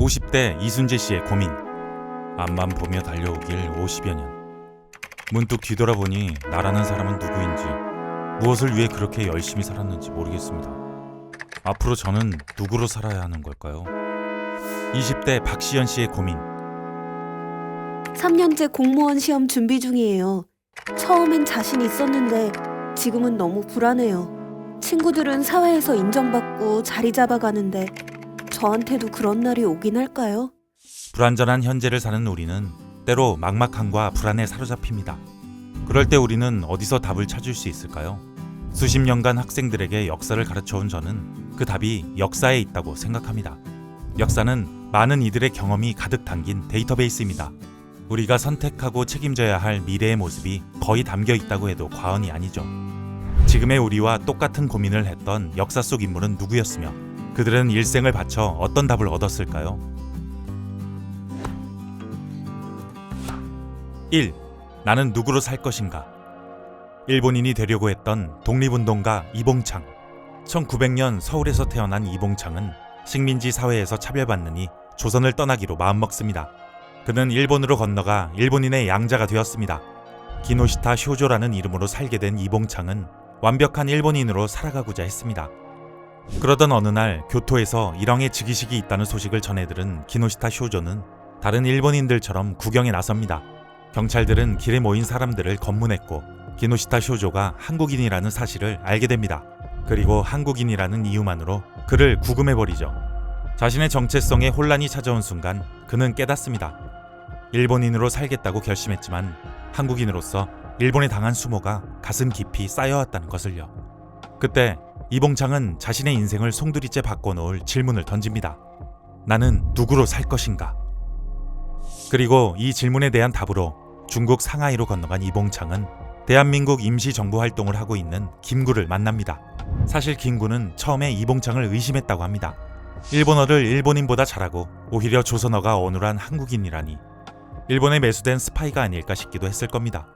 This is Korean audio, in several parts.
50대 이순재 씨의 고민. 앞만 보며 달려오길 50여 년. 문득 뒤돌아보니 나라는 사람은 누구인지, 무엇을 위해 그렇게 열심히 살았는지 모르겠습니다. 앞으로 저는 누구로 살아야 하는 걸까요? 20대 박시연 씨의 고민. 3년째 공무원 시험 준비 중이에요. 처음엔 자신 있었는데 지금은 너무 불안해요. 친구들은 사회에서 인정받고 자리 잡아가는데 저한테도 그런 날이 오긴 할까요? 불안전한 현재를 사는 우리는 때로 막막함과 불안에 사로잡힙니다. 그럴 때 우리는 어디서 답을 찾을 수 있을까요? 수십 년간 학생들에게 역사를 가르쳐온 저는 그 답이 역사에 있다고 생각합니다. 역사는 많은 이들의 경험이 가득 담긴 데이터베이스입니다. 우리가 선택하고 책임져야 할 미래의 모습이 거의 담겨 있다고 해도 과언이 아니죠. 지금의 우리와 똑같은 고민을 했던 역사 속 인물은 누구였으며 그들은 일생을 바쳐 어떤 답을 얻었을까요? 1. 나는 누구로 살 것인가? 일본인이 되려고 했던 독립운동가 이봉창. 1900년 서울에서 태어난 이봉창은 식민지 사회에서 차별받느니 조선을 떠나기로 마음먹습니다. 그는 일본으로 건너가 일본인의 양자가 되었습니다. 기노시타 쇼조라는 이름으로 살게 된 이봉창은 완벽한 일본인으로 살아가고자 했습니다. 그러던 어느 날 교토에서 일왕의 즉위식이 있다는 소식을 전해 들은 기노시타 쇼조는 다른 일본인들처럼 구경에 나섭니다. 경찰들은 길에 모인 사람들을 검문했고 기노시타 쇼조가 한국인이라는 사실을 알게 됩니다. 그리고 한국인이라는 이유만으로 그를 구금해버리죠. 자신의 정체성에 혼란이 찾아온 순간 그는 깨닫습니다. 일본인으로 살겠다고 결심했지만 한국인으로서 일본에 당한 수모가 가슴 깊이 쌓여왔다는 것을요. 그때 이봉창은 자신의 인생을 송두리째 바꿔놓을 질문을 던집니다. 나는 누구로 살 것인가? 그리고 이 질문에 대한 답으로 중국 상하이로 건너간 이봉창은 대한민국 임시정부 활동을 하고 있는 김구를 만납니다. 사실 김구는 처음에 이봉창을 의심했다고 합니다. 일본어를 일본인보다 잘하고 오히려 조선어가 어눌한 한국인이라니 일본에 매수된 스파이가 아닐까 싶기도 했을 겁니다.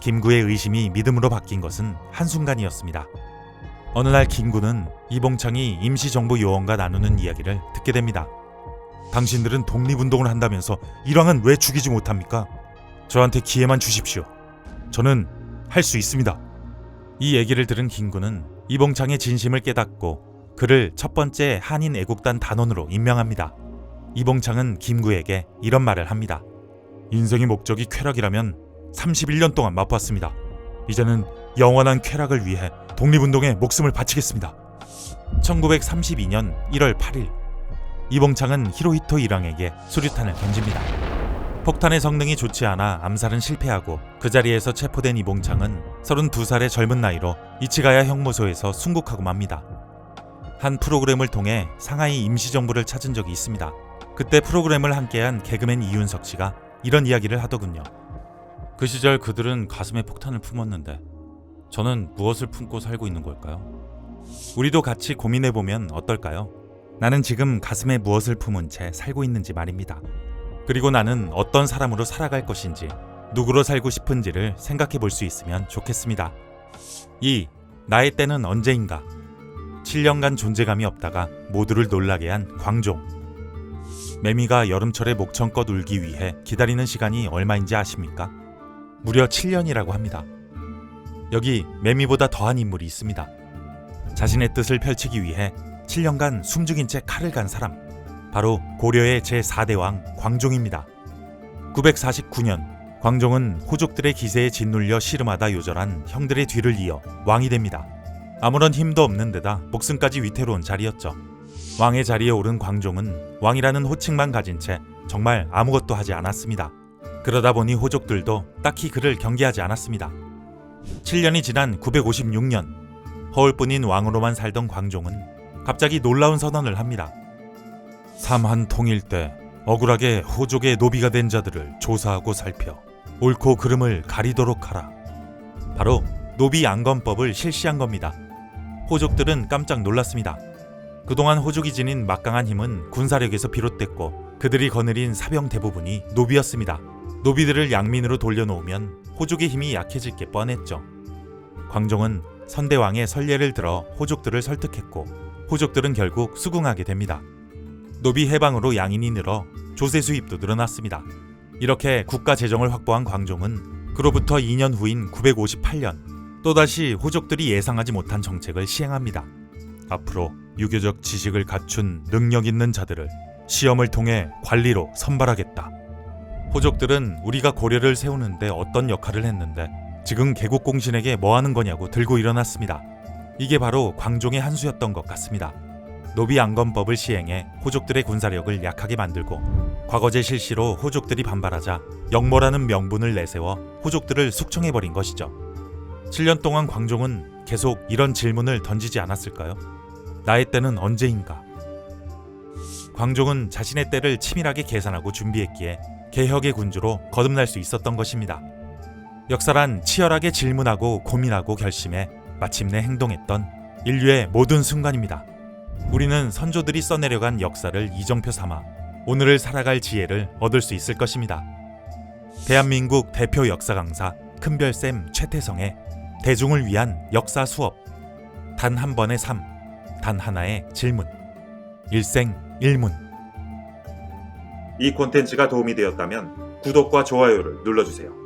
김구의 의심이 믿음으로 바뀐 것은 한순간이었습니다. 어느 날 김구는 이봉창이 임시정부 요원과 나누는 이야기를 듣게 됩니다. 당신들은 독립운동을 한다면서 일왕은 왜 죽이지 못합니까? 저한테 기회만 주십시오. 저는 할 수 있습니다. 이 얘기를 들은 김구는 이봉창의 진심을 깨닫고 그를 첫 번째 한인 애국단 단원으로 임명합니다. 이봉창은 김구에게 이런 말을 합니다. 인생의 목적이 쾌락이라면 31년 동안 맛봤습니다. 이제는 영원한 쾌락을 위해 독립운동에 목숨을 바치겠습니다. 1932년 1월 8일 이봉창은 히로히토 일왕에게 수류탄을 던집니다. 폭탄의 성능이 좋지 않아 암살은 실패하고 그 자리에서 체포된 이봉창은 32살의 젊은 나이로 이치가야 형무소에서 순국하고 맙니다. 한 프로그램을 통해 상하이 임시정부를 찾은 적이 있습니다. 그때 프로그램을 함께한 개그맨 이윤석 씨가 이런 이야기를 하더군요. 그 시절 그들은 가슴에 폭탄을 품었는데 저는 무엇을 품고 살고 있는 걸까요? 우리도 같이 고민해보면 어떨까요? 나는 지금 가슴에 무엇을 품은 채 살고 있는지 말입니다. 그리고 나는 어떤 사람으로 살아갈 것인지, 누구로 살고 싶은지를 생각해 볼 수 있으면 좋겠습니다. 2. 나의 때는 언제인가? 7년간 존재감이 없다가 모두를 놀라게 한 광종. 매미가 여름철에 목청껏 울기 위해 기다리는 시간이 얼마인지 아십니까? 무려 7년이라고 합니다. 여기 매미보다 더한 인물이 있습니다. 자신의 뜻을 펼치기 위해 7년간 숨죽인 채 칼을 간 사람. 바로 고려의 제4대 왕 광종입니다. 949년 광종은 호족들의 기세에 짓눌려 씨름하다 요절한 형들의 뒤를 이어 왕이 됩니다. 아무런 힘도 없는 데다 목숨까지 위태로운 자리였죠. 왕의 자리에 오른 광종은 왕이라는 호칭만 가진 채 정말 아무것도 하지 않았습니다. 그러다 보니 호족들도 딱히 그를 경계하지 않았습니다. 7년이 지난 956년 허울뿐인 왕으로만 살던 광종은 갑자기 놀라운 선언을 합니다. 삼한 통일 때 억울하게 호족의 노비가 된 자들을 조사하고 살펴 옳고 그름을 가리도록 하라. 바로 노비 안건법을 실시한 겁니다. 호족들은 깜짝 놀랐습니다. 그동안 호족이 지닌 막강한 힘은 군사력에서 비롯됐고 그들이 거느린 사병 대부분이 노비였습니다. 노비들을 양민으로 돌려놓으면 호족의 힘이 약해질 게 뻔했죠. 광종은 선대왕의 선례를 들어 호족들을 설득했고 호족들은 결국 수긍하게 됩니다. 노비 해방으로 양인이 늘어 조세 수입도 늘어났습니다. 이렇게 국가 재정을 확보한 광종은 그로부터 2년 후인 958년 또다시 호족들이 예상하지 못한 정책을 시행합니다. 앞으로 유교적 지식을 갖춘 능력 있는 자들을 시험을 통해 관리로 선발하겠다. 호족들은 우리가 고려를 세우는데 어떤 역할을 했는데 지금 개국공신에게 뭐 하는 거냐고 들고 일어났습니다. 이게 바로 광종의 한 수였던 것 같습니다. 노비 안건법을 시행해 호족들의 군사력을 약하게 만들고 과거제 실시로 호족들이 반발하자 역모라는 명분을 내세워 호족들을 숙청해버린 것이죠. 7년 동안 광종은 계속 이런 질문을 던지지 않았을까요? 나의 때는 언제인가? 광종은 자신의 때를 치밀하게 계산하고 준비했기에 개혁의 군주로 거듭날 수 있었던 것입니다. 역사란 치열하게 질문하고 고민하고 결심해 마침내 행동했던 인류의 모든 순간입니다. 우리는 선조들이 써내려간 역사를 이정표 삼아 오늘을 살아갈 지혜를 얻을 수 있을 것입니다. 대한민국 대표 역사 강사 큰별쌤 최태성의 대중을 위한 역사 수업 단 한 번의 삶, 단 하나의 질문 일생 일문 이 콘텐츠가 도움이 되었다면 구독과 좋아요를 눌러주세요.